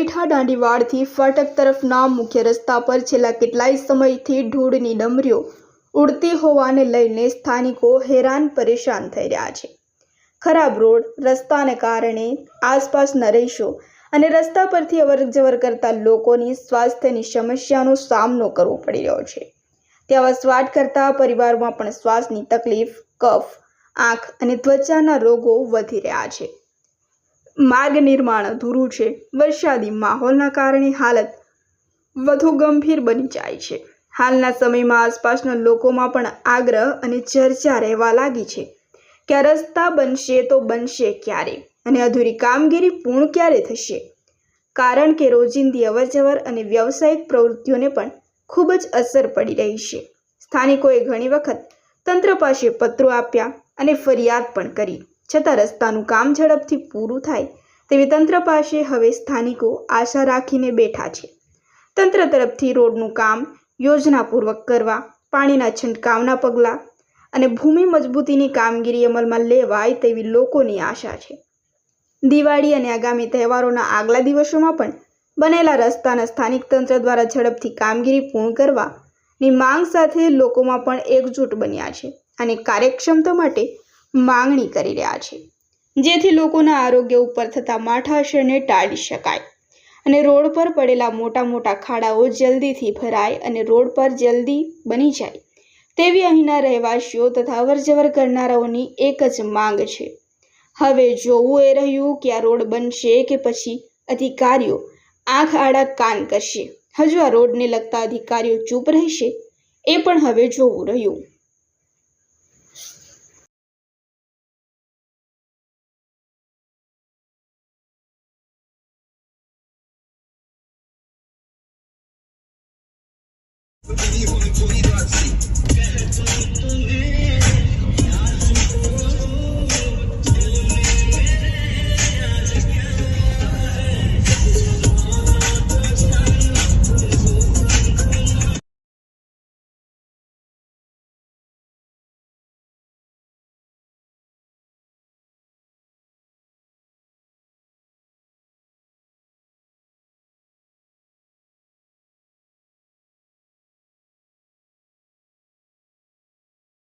મીઠા દાંડીવાડથી ફાટક તરફના મુખ્ય રસ્તા પર છેલ્લા કેટલાય સમયથી ધૂળની ડમરીઓ ઉડતી હોવાને લઈને સ્થાનિકો હેરાન પરેશાન થઈ રહ્યા છે. ખરાબ રોડ, રસ્તાને કારણે આસપાસના રહીશો અને રસ્તા પરથી અવરજવર કરતા લોકોની સ્વાસ્થ્યની સમસ્યાનો સામનો કરવો પડી રહ્યો છે. ત્યાં વસવાટ કરતા પરિવારમાં પણ શ્વાસની તકલીફ, કફ, આંખ અને ત્વચાના રોગો વધી રહ્યા છે. માર્ગ નિર્માણ અધૂરું છે. વરસાદી માહોલના કારણે હાલત વધુ ગંભીર બની જાય છે. હાલના સમયમાં આસપાસના લોકોમાં પણ આગ્રહ અને ચર્ચા રહેવા લાગી છે. કે રસ્તા બનશે તો બનશે ક્યારે? અને અધૂરી કામગીરી પૂર્ણ ક્યારે થશે? કારણ કે રોજિંદી અવરજવર અને વ્યવસાયિક પ્રવૃત્તિઓને પણ ખૂબ જ અસર પડી રહી છે. સ્થાનિકોએ ઘણી વખત તંત્ર પાસે પત્રો આપ્યા અને ફરિયાદ પણ કરી. છતાં રસ્તાનું કામ ઝડપથી પૂરું થાય તેવી તંત્ર પાસે હવે સ્થાનિકો આશા રાખીને બેઠા છે. તંત્ર તરફથી રોડનું કામ યોજનાપૂર્વક કરવા, પાણીના છંટકાવના પગલાં અને ભૂમિ મજબૂતીની કામગીરી અમલમાં લેવાય તેવી લોકોની આશા છે. દિવાળી અને આગામી તહેવારોના આગલા દિવસોમાં પણ બનેલા રસ્તાના સ્થાનિક તંત્ર દ્વારા ઝડપથી કામગીરી પૂર્ણ કરવાની માંગ સાથે લોકોમાં પણ એકજૂટ બન્યા છે અને કાર્યક્ષમતા માટે માંગણી કરી રહ્યા છે. જેથી લોકોના આરોગ્ય ઉપર થતા માઠા અસરને ટાળી શકાય. અને રોડ પર પડેલા મોટા મોટા ખાડાઓ જલ્દીથી ભરાય અને રોડ પર જલ્દી બની જાય. તેવી અહીંના રહેવાસીઓ તથા અવરજવર કરનારાઓની એક જ માંગ છે. હવે જોવું એ રહ્યું કે આ રોડ બનશે કે પછી અધિકારીઓ આંખ આડા કાન કરશે. હજુ આ રોડને લગતા અધિકારીઓ ચૂપ રહેશે? એ પણ હવે જોવું રહ્યું. Thank you.